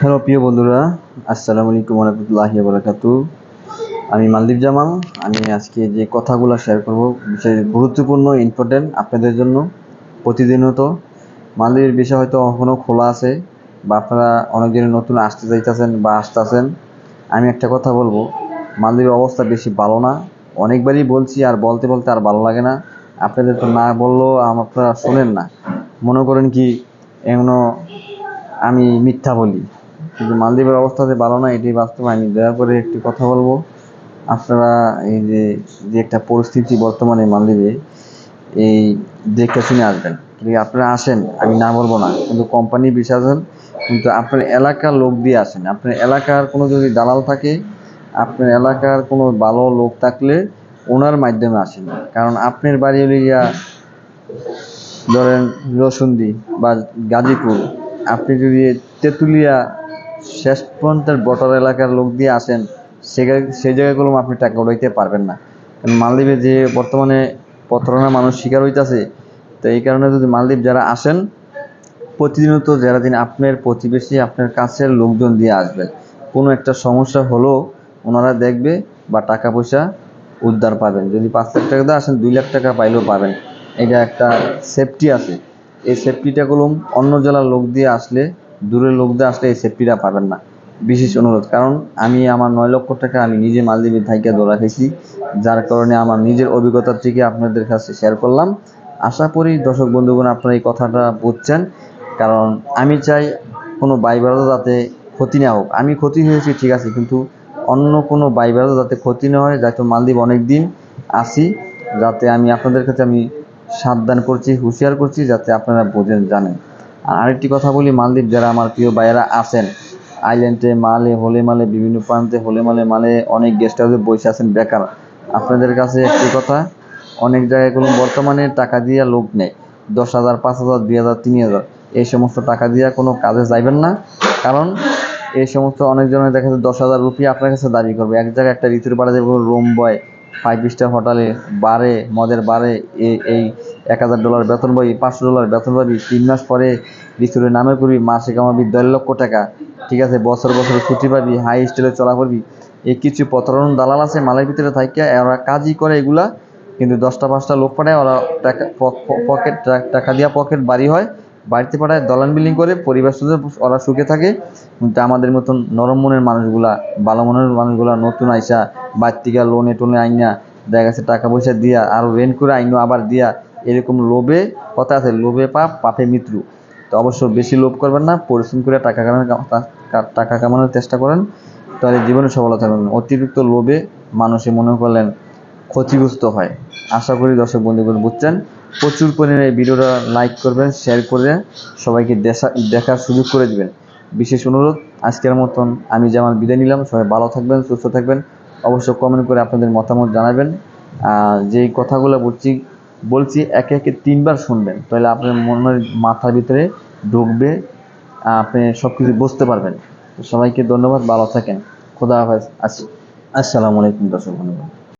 Hello, প্রিয় বন্ধুরা, আসসালামু আলাইকুম রহমতুল্লাহি বারাকাতু আমি মালদীপ জামাল, আমি আজকে যে কথাগুলো শেয়ার করব বিশেষ গুরুত্বপূর্ণ ইম্পর্টেন্ট আপনাদের জন্য প্রতিদিনত মালদ্বীপের বিষয় হয়তো এখনও খোলা আছে, বা আপনারা অনেক দিন নতুন আসতে চাইতেছেন বা আসতেছেন। আমি একটা কথা বলব, মালদ্বীপের অবস্থা বেশি ভালো না। অনেকবারই বলছি, আর বলতে বলতে আর ভালো লাগে না। আপনাদের তো না বললেও আপনারা শোনেন না। মনে করেন কি এমনও আমি মিথ্যা বলি। কিন্তু মালদ্বীপের অবস্থা যে ভালো না এটি বাস্তব আমি দয়া করে একটি কথা বলব। আপনারা এই যে যে একটা পরিস্থিতি বর্তমানে মালদ্বীপে, এই দেখে শুনে আসবেন? আপনারা আসেন, আমি না বলব না, কিন্তু কোম্পানি বিশ্বাসেন কিন্তু আপনার এলাকার লোক দিয়ে আসেন। আপনার এলাকার কোনো যদি দালাল থাকে, আপনার এলাকার কোনো ভালো লোক থাকলে ওনার মাধ্যমে আসেন। কারণ আপনার বাড়ি হলে ধরেন রসুন্দি বা গাজীপুর। আপনি যদি তেঁতুলিয়া শেষ প্রান্তের বটর এলাকার লোক দিয়ে আসেন, সে সেই জায়গাগুলো আপনি টাকা উঠাইতে পারবেন না। মালদ্বীপে যে বর্তমানে প্রতারণা মানুষ শিকার হইতাছে, তো এই কারণে যদি মালদ্বীপ যারা আসেন প্রতিদিনত যারা দিন আপনার প্রতিবেশী, আপনার কাছের লোকজন দিয়ে আসবেন কোনো একটা সমস্যা হলো ওনারা দেখবে বা টাকা পয়সা উদ্ধার পাবেন। যদি পাঁচ লাখ টাকা দিয়ে আসেন, দুই লাখ টাকা পাইলেও পাবেন। এটা একটা সেফটি আছে। এই সেফটিটা কলম অন্য জেলার লোক দিয়ে আসলে, দূরের লোক দিয়ে আসলে এই সেফটিটা পাবেন না। বিশেষ অনুরোধ, কারণ আমি আমার নয় লক্ষ টাকা আমি নিজে মালদ্বীপের থাইকে ধরা খাইছি যার কারণে আমার নিজের অভিজ্ঞতা থেকে আপনাদের কাছে শেয়ার করলাম। আশা করি দর্শক বন্ধুগণ, আপনারা এই কথাটা বুঝছেন, কারণ আমি চাই কোনো বাইবারও যাতে ক্ষতি না হোক। আমি ক্ষতি হয়েছি, ঠিক আছে, কিন্তু অন্য কোনো বাইবারও যাতে ক্ষতি না হয়, যাতে মালদ্বীপ অনেক দিন আসি, যাতে আমি আপনাদের কাছে আমি সাবধান করছি, হুঁশিয়ার করছি যাতে আপনারা বোঝেন, জানেন। আর আরেকটি কথা বলি, মালদ্বীপ, যারা আমার প্রিয় ভাইয়েরা আছেন, আইল্যান্ডে মালে, হোলে মালে, বিভিন্ন প্রান্তে হোলে মালে মালে অনেক গেস্ট হাউসে বসে আছেন বেকার। আপনাদের কাছে একটি কথা, অনেক জায়গায় কোনো বর্তমানে টাকা দিয়ে লোক নেই। দশ হাজার, পাঁচ হাজার, দুই হাজার, তিন হাজার। এই সমস্ত টাকা দিয়ে কোনো কাজে যাইবেন না, কারণ এই সমস্ত অনেকজনের দেখা যাচ্ছে দশ হাজার রুপি আপনার কাছে দাবি করবে। এক জায়গায় একটা ঋতুর পাড়া যাবে রুম বয় ফাইভ স্টার হোটেলে বারে, মদের বারে এই এক হাজার ডলার বেতন পাবি পাঁচশো ডলার বেতন পাবি তিন মাস পরে ঋতুরের নামে করবি, মাসে কামাবি দেড় লক্ষ টাকা। ঠিক আছে, বছর বছর ছুটি পাবি হাই স্টাইলে চলা করবি। এই কিছু প্রতারণ দালাল আছে, মালের ভিতরে থাকে ওরা কাজই করে এগুলা, কিন্তু দশটা পাঁচটা লোক পাঠায়, ওরা টাকা পকেট টাকা দিয়া পকেট বাড়ি হয়। বাড়িতে পাঠায়, দলান বিল্ডিং করে পরিবার সাথে ওরা সুখে থাকে। কিন্তু আমাদের মতন নরম মনের মানুষগুলা, ভালো মনের মানুষগুলা নতুন আইসা বাড়তিকা লোনে টোনে আইনা, দেখা গেছে টাকা পয়সা দিয়া আরও রেন্ট করে আইনো আবার দিয়া, এরকম লোভে, কথা আছে, লোভে পাপ, পাপে মৃত্যু। তো অবশ্য বেশি লোভ করবেন না, পরিশ্রম করে টাকা কামানোর টাকা কামানোর চেষ্টা করেন, তাহলে জীবনে সফলতা পাবেন। অতিরিক্ত লোভে মানুষে মনে করলেন ক্ষতিগ্রস্ত হয়। আশা করি দর্শক বন্ধুগণ বুঝছেন। প্রচুর পরিমাণে ভিডিওটা লাইক করবেন শেয়ার করে সবাইকে দেশা- দেখার সুযোগ করে দিবেন। বিশেষ অনুরোধ, আজকের মতন আমি যেমন বিদায় নিলাম। সবাই ভালো থাকবেন, সুস্থ থাকবেন। অবশ্য কমেন্ট করে আপনাদের মতামত জানাবেন। যেই কথাগুলো বলছি বলছি একে একে তিনবার শুনবেন। তাহলে আপনার মনের মাথার ভিতরে ঢুকবে, আপনি সব কিছু বুঝতে পারবেন। সবাইকে ধন্যবাদ, ভালো থাকেন। খোদা হাফেজ। আস- আসসালামু আলাইকুম দর্শক বন্ধুগণ।